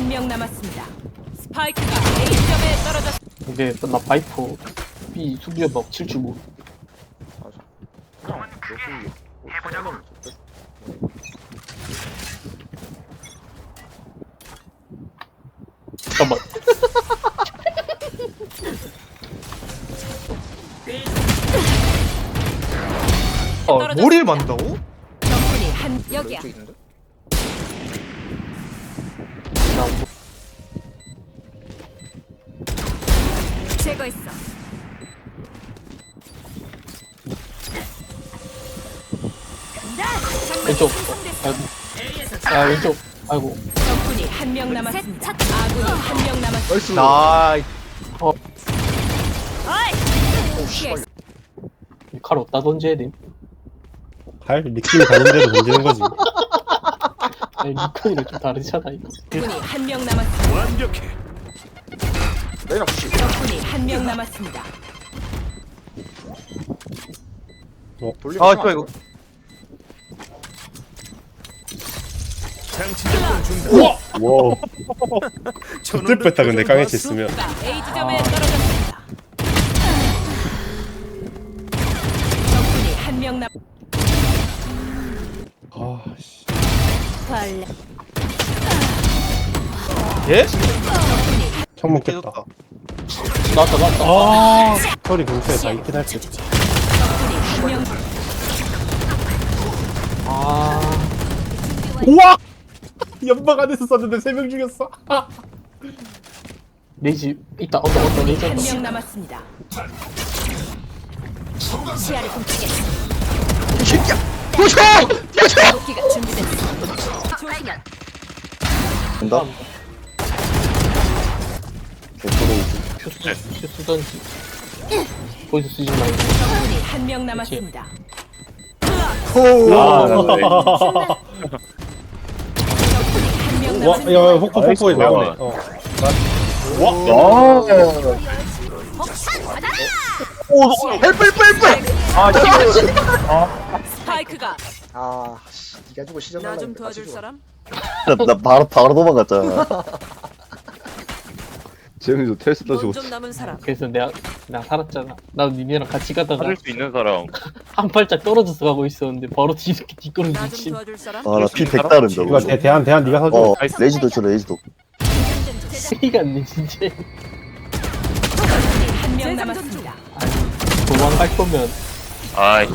한 명 남았습니다. 스파이크가 A점에 떨어졌습니다. 근데 나 바이퍼 B 수비업 막칠 줄 모르 맞아. 그냥 여기 하나만 좋대. 잠깐만 어, 떨어졌습니다. 머리를 만다고? 적군이 한 여기야. 있는데? 왼쪽 아이고 아 왼쪽 아이고 적군이 한 명 남았습니다. 아군이 한 명 남았습니다. 나이스. 나 어이! 오 씨발. 칼 어디다 던져야 돼? 갈 느낌 가는 대로 던지는 거지. 아니 리콘이랑 좀 다르잖아 이거 적군이 한 명 남았습니다. 완벽해. 내가 혹시 적군이 한 명 남았습니다. 돌리고. 아, 씨발 이거. 장치 중단. 와, 뺐다 근데 깡해치 있으면. 스파이크가 A 지점에 떨어졌습니다. 적군이 한명 남. 아, 씨. 벌레. 예? 먹겠다. 깨졌다. 나왔다 나왔다 아, 털이 근처에 다 있긴 할 듯. 적군이 한 명. 아 우와! 연막 안에서 쐈는데 세 명 죽였어. 레이지 있다 언더 언더 레이지 한명 남았습니다. 시야를 훔치겠어. 이 새끼야. 도쳐! 도쳐! 도끼가 준비됐어. 조심해. 된다 큐스 큐스 던지 보이스 쓰지 말고 적군이 한 명 남았습니다. 오. 아, 명 와, 남았습니다. 야, 폭포 폭포에 나오네. 어. 헬프 헬프 헬프. 스파이크가 아, 씨, 네가 주고 시전 나 좀 도와줄 사람? 나, 나 바로 바로 도망갔잖아. 재영이도 테스트 돈좀 남은 사람. 그래서 내가 내가 살았잖아 나도 니네랑 같이 가다가 찾을 수 있는 사람. 한 발짝 떨어져서 가고 있었는데 바로 뒤렇게 뒷걸음 나 좀 미친 도와줄 사람? 아, 나피 100달은 이거 저거. 대, 대한 대한 네가 사줘. 어, 레이지도 줘, 레이지도. 세이 같네 진짜 적군이 한명 남았습니다. 도망갈 거면 아이.